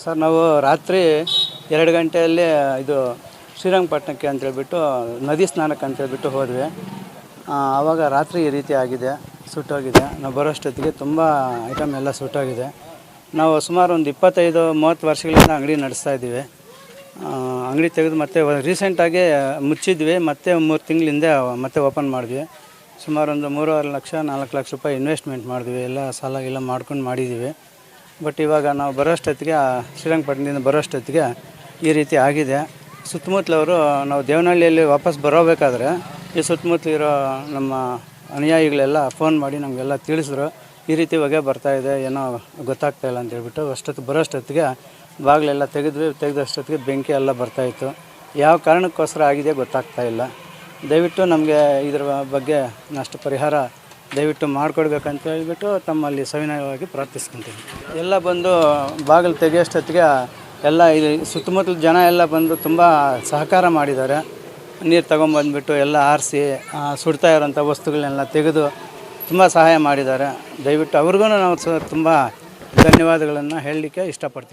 Sir, ನಾವು ರಾತ್ರಿ ಎರಡು ಗಂಟೆಯಲ್ಲಿ ಇದು ಶ್ರೀರಂಗಪಟ್ಟಣಕ್ಕೆ ಅಂತೇಳ್ಬಿಟ್ಟು ನದಿ ಸ್ನಾನಕ್ಕೆ ಅಂತೇಳ್ಬಿಟ್ಟು ಹೋದ್ವಿ. ಆವಾಗ ರಾತ್ರಿ ಈ ರೀತಿ ಆಗಿದೆ, ಸುಟ್ಟೋಗಿದೆ. ನಾವು ಬರೋಷ್ಟೊತ್ತಿಗೆ ತುಂಬ ಐಟಮ್ ಎಲ್ಲ ಸುಟ್ಟೋಗಿದೆ. ನಾವು ಸುಮಾರು ಒಂದು ಇಪ್ಪತ್ತೈದು, ಮೂವತ್ತು ವರ್ಷಗಳಿಂದ ಅಂಗಡಿ ನಡೆಸ್ತಾ ಇದ್ದೀವಿ. ಅಂಗಡಿ ತೆಗೆದು ಮತ್ತೆ ರೀಸೆಂಟಾಗಿ ಮುಚ್ಚಿದ್ವಿ. ಮತ್ತೆ ಮೂರು ತಿಂಗಳಿಂದ ಮತ್ತೆ ಓಪನ್ ಮಾಡಿದ್ವಿ. ಸುಮಾರು ಒಂದು ಮೂರುವರೆ ಲಕ್ಷ, ನಾಲ್ಕು ಲಕ್ಷ ರೂಪಾಯಿ ಇನ್ವೆಸ್ಟ್ಮೆಂಟ್ ಮಾಡಿದ್ವಿ. ಎಲ್ಲ ಸಾಲ ಎಲ್ಲ ಮಾಡ್ಕೊಂಡು ಮಾಡಿದ್ದೀವಿ. ಬಟ್ ಇವಾಗ ನಾವು ಬರೋಷ್ಟೊತ್ತಿಗೆ ಶ್ರೀರಂಗಪಟ್ಟಣದಿಂದ ಬರೋಷ್ಟೊತ್ತಿಗೆ ಈ ರೀತಿ ಆಗಿದೆ. ಸುತ್ತಮುತ್ತಲವರು ನಾವು ದೇವನಹಳ್ಳಿಯಲ್ಲಿ ವಾಪಸ್ ಬರೋಬೇಕಾದ್ರೆ ಈ ಸುತ್ತಮುತ್ತಲಿರೋ ನಮ್ಮ ಅನುಯಾಯಿಗಳೆಲ್ಲ ಫೋನ್ ಮಾಡಿ ನಮಗೆಲ್ಲ ತಿಳಿಸಿದ್ರು. ಈ ರೀತಿ ಹೊಗೆ ಬರ್ತಾಯಿದೆ ಏನೋ ಗೊತ್ತಾಗ್ತಾ ಇಲ್ಲ ಅಂತ ಹೇಳ್ಬಿಟ್ಟು ಅಷ್ಟೊತ್ತು ಬರೋಷ್ಟೊತ್ತಿಗೆ ಬಾಗಿಲೆಲ್ಲ ತೆಗೆದ್ವಿ. ತೆಗೆದಷ್ಟೊತ್ತಿಗೆ ಬೆಂಕಿ ಎಲ್ಲ ಬರ್ತಾಯಿತ್ತು ಯಾವ ಕಾರಣಕ್ಕೋಸ್ಕರ ಆಗಿದೆ ಗೊತ್ತಾಗ್ತಾ ಇಲ್ಲ. ದಯವಿಟ್ಟು ನಮಗೆ ಇದರ ಬಗ್ಗೆ ನಷ್ಟ ಪರಿಹಾರ ದಯವಿಟ್ಟು ಮಾಡಿಕೊಡ್ಬೇಕಂತ ಹೇಳಿಬಿಟ್ಟು ತಮ್ಮಲ್ಲಿ ಸವಿನಯವಾಗಿ ಪ್ರಾರ್ಥಿಸ್ಕೊಂತೀನಿ. ಎಲ್ಲ ಬಂದು ಬಾಗಿಲು ತೆಗೆಯೋಷ್ಟೊತ್ತಿಗೆ ಎಲ್ಲ ಇಲ್ಲಿ ಸುತ್ತಮುತ್ತಲ ಜನ ಎಲ್ಲ ಬಂದು ತುಂಬ ಸಹಕಾರ ಮಾಡಿದ್ದಾರೆ. ನೀರು ತೊಗೊಂಬಂದ್ಬಿಟ್ಟು ಎಲ್ಲ ಆರಿಸಿ ಸುಡ್ತಾ ಇರೋಂಥ ವಸ್ತುಗಳನ್ನೆಲ್ಲ ತೆಗೆದು ತುಂಬ ಸಹಾಯ ಮಾಡಿದ್ದಾರೆ. ದಯವಿಟ್ಟು ಅವ್ರಿಗೂ ನಾವು ತುಂಬ ಧನ್ಯವಾದಗಳನ್ನು ಹೇಳಲಿಕ್ಕೆ ಇಷ್ಟಪಡ್ತೀನಿ.